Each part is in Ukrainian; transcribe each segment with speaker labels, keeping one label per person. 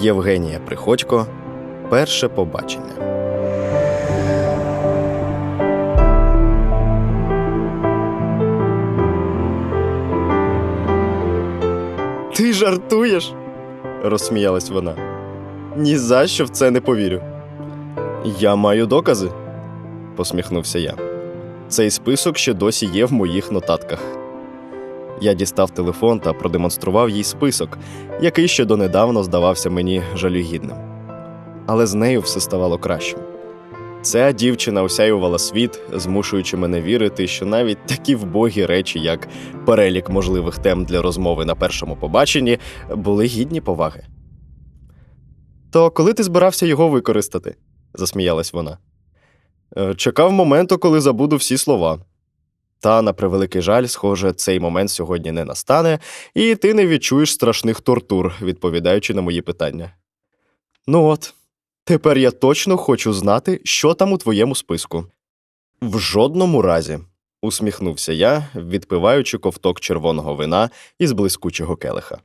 Speaker 1: Євгенія Приходько. Перше побачення. Ти жартуєш? розсміялась вона. Ні за що в це не повірю. Я маю докази, посміхнувся я. Цей список ще досі є в моїх нотатках. Я дістав телефон та продемонстрував їй список, який ще донедавна здавався мені жалюгідним. Але з нею все ставало кращим. Ця дівчина осяювала світ, змушуючи мене вірити, що навіть такі вбогі речі, як перелік можливих тем для розмови на першому побаченні, були гідні поваги. То коли ти збирався його використати? засміялась вона. «Е, Чекав моменту, коли забуду всі слова. Та, на превеликий жаль, схоже, цей момент сьогодні не настане, і ти не відчуєш страшних тортур, відповідаючи на мої питання. Ну от, тепер я точно хочу знати, що там у твоєму списку. В жодному разі, усміхнувся я, відпиваючи ковток червоного вина із блискучого келиха.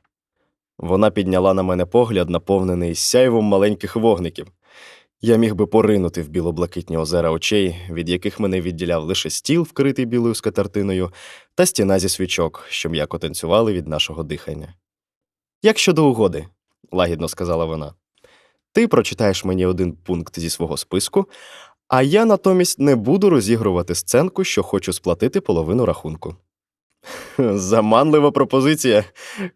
Speaker 1: Вона підняла на мене погляд, наповнений сяйвом маленьких вогників. Я міг би поринути в білоблакитні озера очей, від яких мене відділяв лише стіл, вкритий білою скатертиною, та стіна зі свічок, що м'яко танцювали від нашого дихання. Як щодо угоди, лагідно сказала вона, ти прочитаєш мені один пункт зі свого списку, а я натомість не буду розігрувати сценку, що хочу сплатити половину рахунку. Заманлива пропозиція,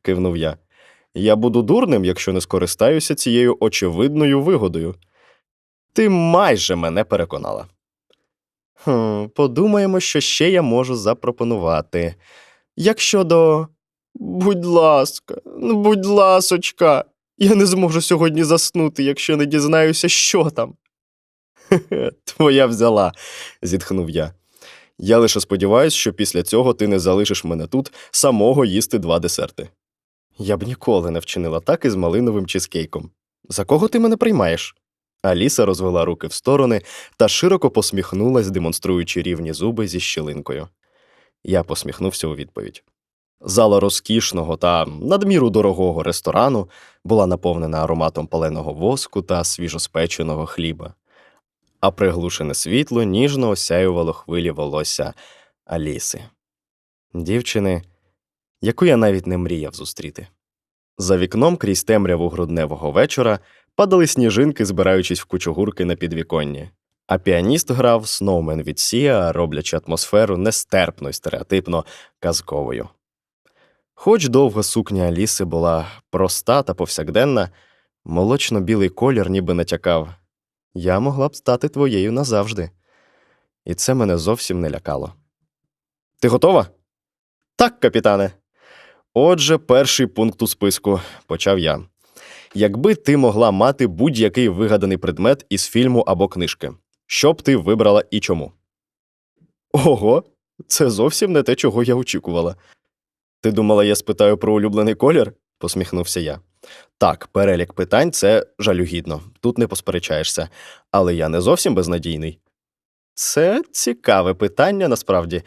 Speaker 1: кивнув я. Я буду дурним, якщо не скористаюся цією очевидною вигодою. Ти майже мене переконала. Хм, подумаємо, що ще я можу запропонувати. Як щодо. Будь ласка, ну, будь ласочка, я не зможу сьогодні заснути, якщо не дізнаюся, що там. Твоя взяла, зітхнув я. Я лише сподіваюся, що після цього ти не залишиш мене тут самого їсти два десерти. Я б ніколи не вчинила так із малиновим чизкейком. За кого ти мене приймаєш? Аліса розвела руки в сторони та широко посміхнулась, демонструючи рівні зуби зі щілинкою. Я посміхнувся у відповідь. Зала розкішного та надміру дорогого ресторану була наповнена ароматом паленого воску та свіжоспеченого хліба, а приглушене світло ніжно осяювало хвилі волосся Аліси. Дівчини, яку я навіть не мріяв зустріти. За вікном крізь темряву грудневого вечора падали сніжинки, збираючись в кучугурки на підвіконні. А піаніст грав Сноумен від Сія, роблячи атмосферу нестерпно й стереотипно казковою. Хоч довга сукня Аліси була проста та повсякденна, молочно-білий колір ніби натякав я могла б стати твоєю назавжди. І це мене зовсім не лякало. Ти готова? Так, капітане. Отже, перший пункт у списку, почав я. Якби ти могла мати будь-який вигаданий предмет із фільму або книжки, що б ти вибрала і чому? Ого, це зовсім не те, чого я очікувала. Ти думала, я спитаю про улюблений колір? посміхнувся я. Так, перелік питань це жалюгідно, тут не посперечаєшся, але я не зовсім безнадійний. Це цікаве питання насправді.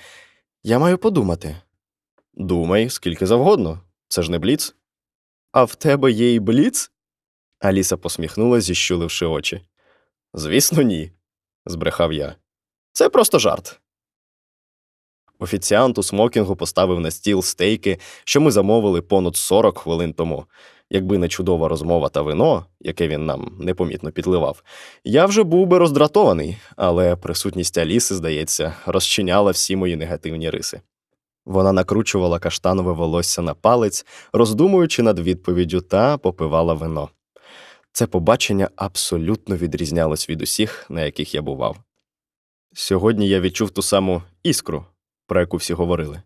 Speaker 1: Я маю подумати. Думай, скільки завгодно. Це ж не бліц. А в тебе є і бліц? Аліса посміхнулася, зіщуливши очі. Звісно, ні, збрехав я. Це просто жарт. Офіціант у смокінгу поставив на стіл стейки, що ми замовили понад 40 хвилин тому. Якби не чудова розмова та вино, яке він нам непомітно підливав, я вже був би роздратований, але присутність Аліси, здається, розчиняла всі мої негативні риси. Вона накручувала каштанове волосся на палець, роздумуючи над відповіддю та попивала вино. Це побачення абсолютно відрізнялось від усіх, на яких я бував. Сьогодні я відчув ту саму іскру, про яку всі говорили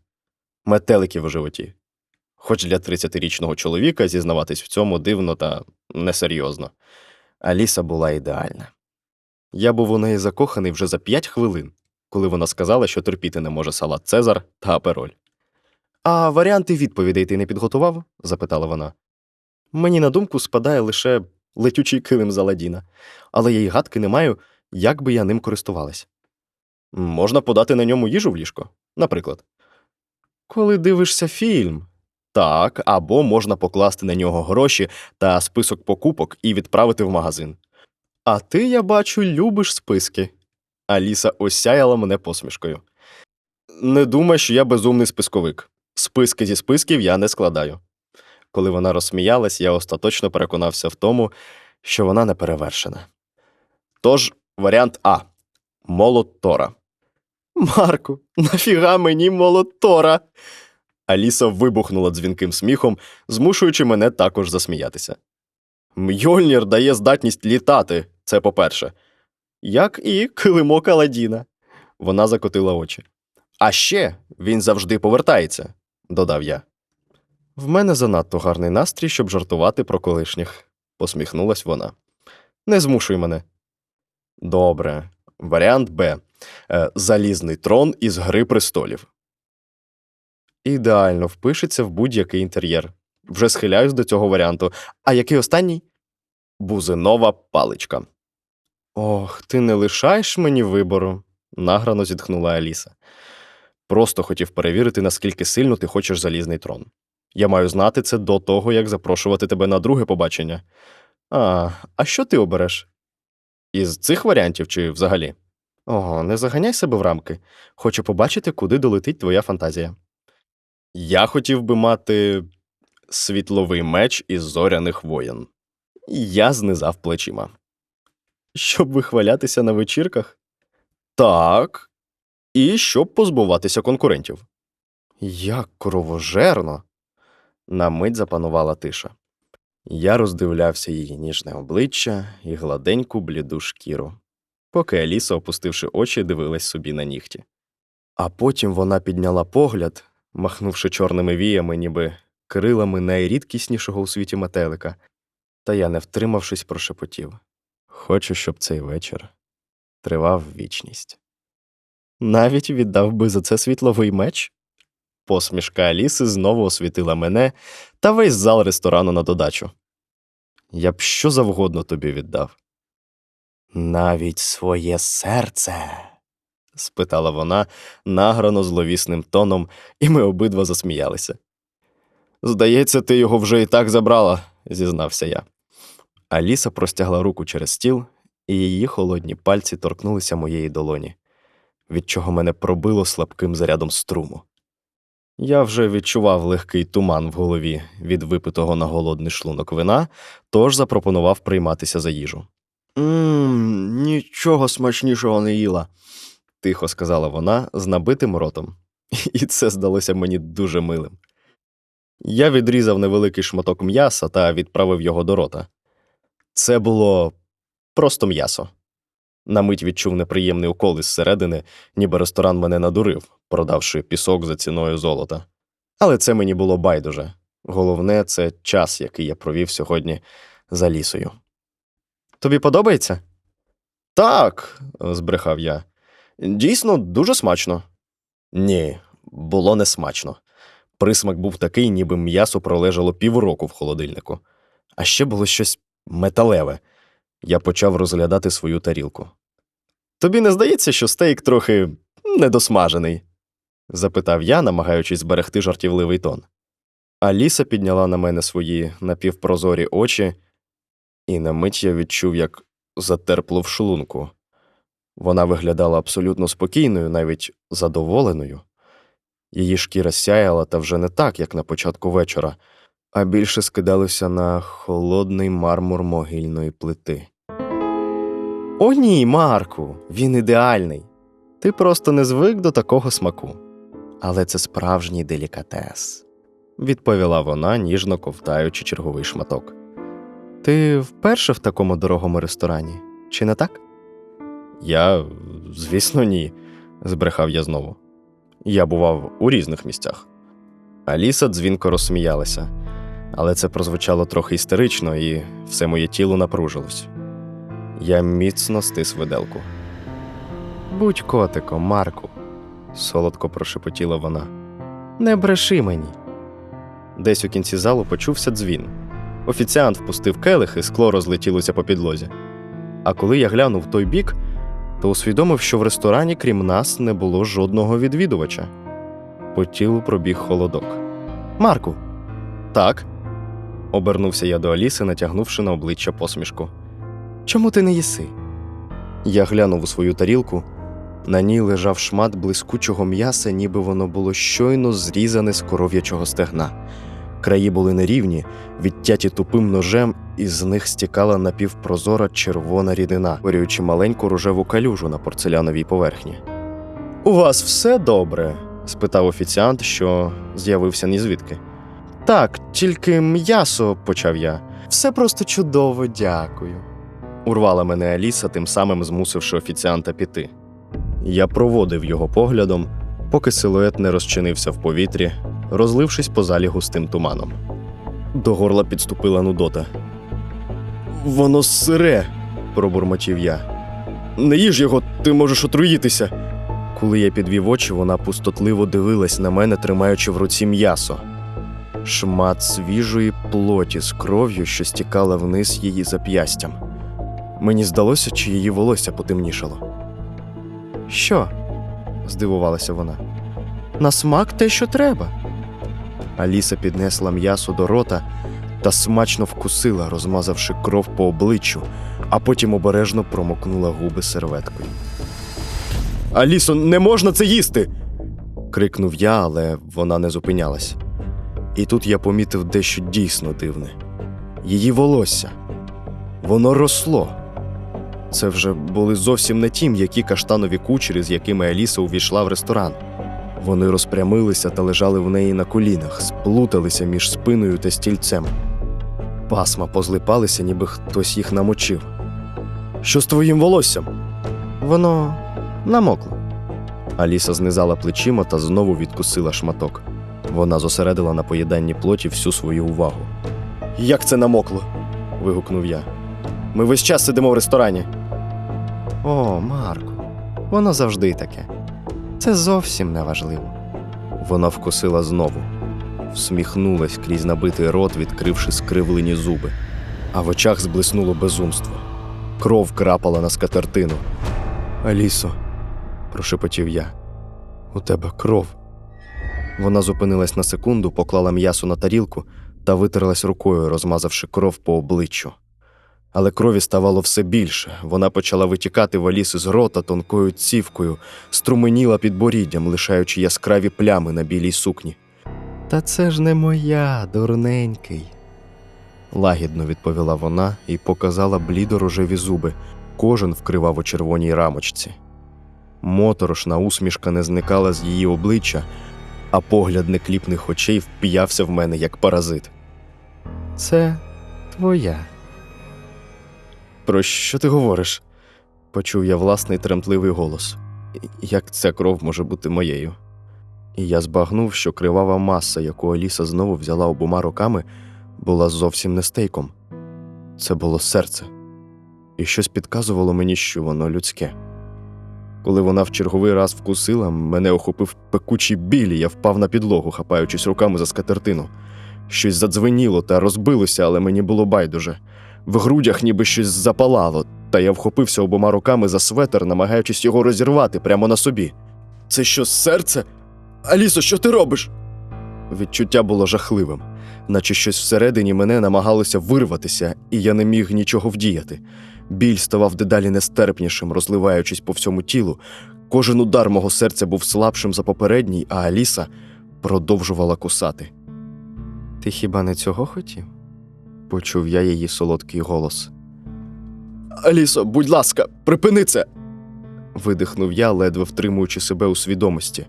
Speaker 1: метеликів у животі. Хоч для 30-річного чоловіка зізнаватись в цьому дивно та несерйозно. Аліса була ідеальна. Я був у неї закоханий вже за 5 хвилин, коли вона сказала, що терпіти не може салат Цезар та апероль. А варіанти відповідей ти не підготував? запитала вона. Мені на думку спадає лише летючий килим з Аладдіна, але я й гадки не маю, як би я ним користувалась. Можна подати на ньому їжу в ліжко, наприклад. Коли дивишся фільм, Так, або можна покласти на нього гроші та список покупок і відправити в магазин. А ти, я бачу, любиш списки. Аліса осяяла мене посмішкою. Не думай, що я безумний списковик. Списки зі списків я не складаю. Коли вона розсміялась, я остаточно переконався в тому, що вона не перевершена. Тож, варіант А. Молот Тора. Марку, нафіга мені молот Тора? Аліса вибухнула дзвінким сміхом, змушуючи мене також засміятися. Мьольнір дає здатність літати, це по-перше. Як і килимок Аладдіна. Вона закотила очі. А ще він завжди повертається, додав я. В мене занадто гарний настрій, щоб жартувати про колишніх, посміхнулась вона. Не змушуй мене. Добре. Варіант Б. Е, Залізний трон із Гри престолів. Ідеально впишеться в будь-який інтер'єр. Вже схиляюсь до цього варіанту. А який останній? Бузинова паличка. Ох, ти не лишаєш мені вибору, награно зітхнула Аліса. Просто хотів перевірити, наскільки сильно ти хочеш залізний трон. Я маю знати це до того, як запрошувати тебе на друге побачення. А, а що ти обереш? Із цих варіантів чи взагалі? Ого, не заганяй себе в рамки. Хочу побачити, куди долетить твоя фантазія. Я хотів би мати світловий меч із зоряних воєн. Я знизав плечима. Щоб вихвалятися на вечірках? Так. І щоб позбуватися конкурентів. Як кровожерно. На мить запанувала тиша. Я роздивлявся її ніжне обличчя і гладеньку бліду шкіру, поки Аліса, опустивши очі, дивилась собі на нігті. А потім вона підняла погляд, махнувши чорними віями, ніби крилами найрідкіснішого у світі метелика, та я, не втримавшись, прошепотів Хочу, щоб цей вечір тривав вічність. Навіть віддав би за це світловий меч? Посмішка Аліси знову освітила мене та весь зал ресторану на додачу. Я б що завгодно тобі віддав. Навіть своє серце. спитала вона награно зловісним тоном, і ми обидва засміялися. Здається, ти його вже і так забрала, зізнався я. Аліса простягла руку через стіл, і її холодні пальці торкнулися моєї долоні, від чого мене пробило слабким зарядом струму. Я вже відчував легкий туман в голові від випитого на голодний шлунок вина, тож запропонував прийматися за їжу. Мм, нічого смачнішого не їла, тихо сказала вона з набитим ротом, і це здалося мені дуже милим. Я відрізав невеликий шматок м'яса та відправив його до рота. Це було просто м'ясо. На мить відчув неприємний укол із середини, ніби ресторан мене надурив, продавши пісок за ціною золота. Але це мені було байдуже. Головне, це час, який я провів сьогодні за лісою. Тобі подобається? Так, збрехав я. Дійсно, дуже смачно. Ні, було не смачно. Присмак був такий, ніби м'ясо пролежало півроку в холодильнику, а ще було щось металеве. Я почав розглядати свою тарілку. Тобі не здається, що стейк трохи недосмажений? запитав я, намагаючись зберегти жартівливий тон. Аліса підняла на мене свої напівпрозорі очі, і на мить я відчув, як затерпло в шлунку. Вона виглядала абсолютно спокійною, навіть задоволеною. Її шкіра сяяла та вже не так, як на початку вечора, а більше скидалося на холодний мармур могильної плити. О, ні, Марку, він ідеальний. Ти просто не звик до такого смаку. Але це справжній делікатес, відповіла вона, ніжно ковтаючи черговий шматок. Ти вперше в такому дорогому ресторані, чи не так? Я, звісно, ні, збрехав я знову. Я бував у різних місцях. Аліса дзвінко розсміялася, але це прозвучало трохи істерично, і все моє тіло напружилось. Я міцно стис виделку. Будь котиком, Марку, солодко прошепотіла вона. Не бреши мені. Десь у кінці залу почувся дзвін. Офіціант впустив келих, і скло розлетілося по підлозі. А коли я глянув той бік, то усвідомив, що в ресторані, крім нас, не було жодного відвідувача. По тілу пробіг холодок. Марку, так. Обернувся я до Аліси, натягнувши на обличчя посмішку. Чому ти не їси? Я глянув у свою тарілку. На ній лежав шмат блискучого м'яса, ніби воно було щойно зрізане з коров'ячого стегна. Краї були нерівні, відтяті тупим ножем, і з них стікала напівпрозора червона рідина, вирюючи маленьку рожеву калюжу на порцеляновій поверхні. У вас все добре? спитав офіціант, що з'явився нізвідки. Так, тільки м'ясо, почав я. Все просто чудово, дякую. Урвала мене Аліса, тим самим змусивши офіціанта піти. Я проводив його поглядом, поки силует не розчинився в повітрі, розлившись по залі густим туманом. До горла підступила нудота. Воно сире, пробурмотів я. Не їж його, ти можеш отруїтися. Коли я підвів очі, вона пустотливо дивилась на мене, тримаючи в руці м'ясо. Шмат свіжої плоті з кров'ю, що стікала вниз її зап'ястям. Мені здалося, чи її волосся потемнішало. Що? здивувалася вона. На смак те, що треба. Аліса піднесла м'ясо до рота та смачно вкусила, розмазавши кров по обличчю, а потім обережно промокнула губи серветкою. Алісо, не можна це їсти. крикнув я, але вона не зупинялась. І тут я помітив дещо дійсно дивне. Її волосся. Воно росло. Це вже були зовсім не ті м'які каштанові кучері, з якими Аліса увійшла в ресторан. Вони розпрямилися та лежали в неї на колінах, сплуталися між спиною та стільцем. Пасма позлипалися, ніби хтось їх намочив. Що з твоїм волоссям? Воно намокло. Аліса знизала плечима та знову відкусила шматок. Вона зосередила на поїданні плоті всю свою увагу. Як це намокло? вигукнув я. Ми весь час сидимо в ресторані. О, Марко, воно завжди таке. Це зовсім не важливо. Вона вкусила знову, всміхнулась крізь набитий рот, відкривши скривлені зуби, а в очах зблиснуло безумство. Кров крапала на скатертину. Алісо, прошепотів я, у тебе кров. Вона зупинилась на секунду, поклала м'ясо на тарілку та витерлась рукою, розмазавши кров по обличчю. Але крові ставало все більше. Вона почала витікати в Аліси з рота тонкою цівкою, струменіла під боріддям, лишаючи яскраві плями на білій сукні. Та це ж не моя, дурненький. Лагідно відповіла вона і показала блідо-рожеві зуби. Кожен вкривав у червоній рамочці. Моторошна усмішка не зникала з її обличчя, а погляд некліпних очей вп'явся в мене як паразит. Це твоя. Про що ти говориш? почув я власний тремтливий голос. Як ця кров може бути моєю? І я збагнув, що кривава маса, яку Аліса знову взяла обома руками, була зовсім не стейком. Це було серце, і щось підказувало мені, що воно людське. Коли вона в черговий раз вкусила, мене охопив пекучий біль, і я впав на підлогу, хапаючись руками за скатертину. Щось задзвеніло та розбилося, але мені було байдуже. В грудях ніби щось запалало, та я вхопився обома руками за светер, намагаючись його розірвати прямо на собі. Це що, серце? Алісо, що ти робиш? Відчуття було жахливим, наче щось всередині мене намагалося вирватися, і я не міг нічого вдіяти. Біль ставав дедалі нестерпнішим, розливаючись по всьому тілу. Кожен удар мого серця був слабшим за попередній, а Аліса продовжувала кусати. Ти хіба не цього хотів? почув я її солодкий голос. Алісо, будь ласка, припини це. видихнув я, ледве втримуючи себе у свідомості.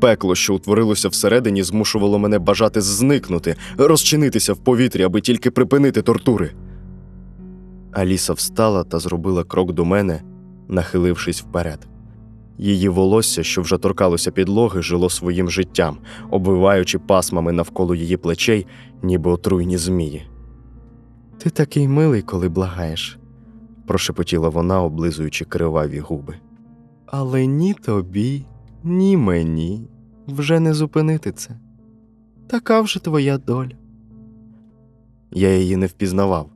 Speaker 1: Пекло, що утворилося всередині, змушувало мене бажати зникнути, розчинитися в повітрі, аби тільки припинити тортури. Аліса встала та зробила крок до мене, нахилившись вперед. Її волосся, що вже торкалося підлоги, жило своїм життям, обвиваючи пасмами навколо її плечей, ніби отруйні змії. Ти такий милий, коли благаєш, прошепотіла вона, облизуючи криваві губи. Але ні тобі, ні мені вже не зупинити це. Така вже твоя доля. Я її не впізнавав.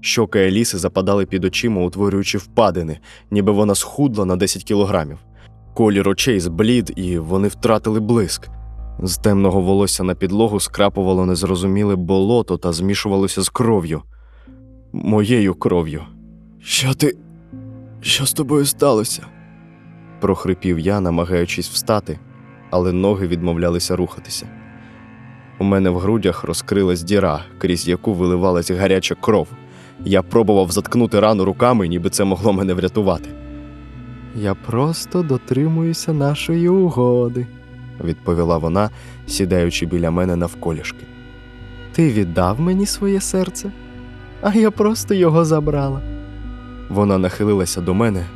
Speaker 1: Щоки Еліси западали під очима, утворюючи впадини, ніби вона схудла на 10 кілограмів. Колір очей зблід, і вони втратили блиск. З темного волосся на підлогу скрапувало незрозуміле болото та змішувалося з кров'ю. Моєю кров'ю. Що ти. Що з тобою сталося? прохрипів я, намагаючись встати, але ноги відмовлялися рухатися. У мене в грудях розкрилась діра, крізь яку виливалась гаряча кров. Я пробував заткнути рану руками, ніби це могло мене врятувати. Я просто дотримуюся нашої угоди, відповіла вона, сідаючи біля мене навколішки. Ти віддав мені своє серце, а я просто його забрала. Вона нахилилася до мене,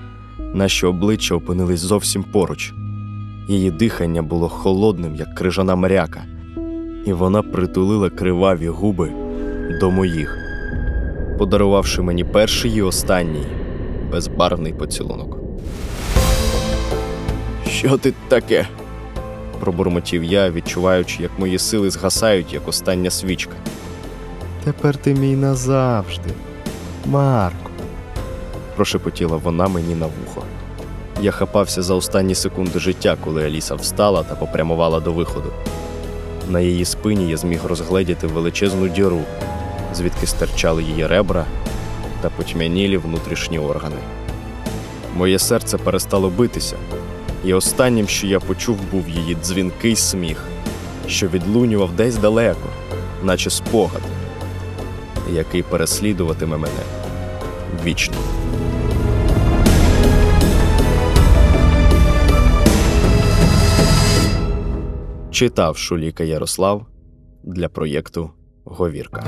Speaker 1: наші обличчя опинились зовсім поруч. Її дихання було холодним, як крижана мряка, і вона притулила криваві губи до моїх, подарувавши мені перший і останній безбарвний поцілунок. Що ти таке? пробурмотів я, відчуваючи, як мої сили згасають, як остання свічка. Тепер ти мій назавжди, Марко, прошепотіла вона мені на вухо. Я хапався за останні секунди життя, коли Аліса встала та попрямувала до виходу. На її спині я зміг розгледіти величезну діру, звідки стирчали її ребра та потьмянілі внутрішні органи. Моє серце перестало битися, і останнім, що я почув, був її дзвінкий сміх, що відлунював десь далеко, наче спогад, який переслідуватиме мене вічно. Читав Шуліка Ярослав для проєкту Говірка.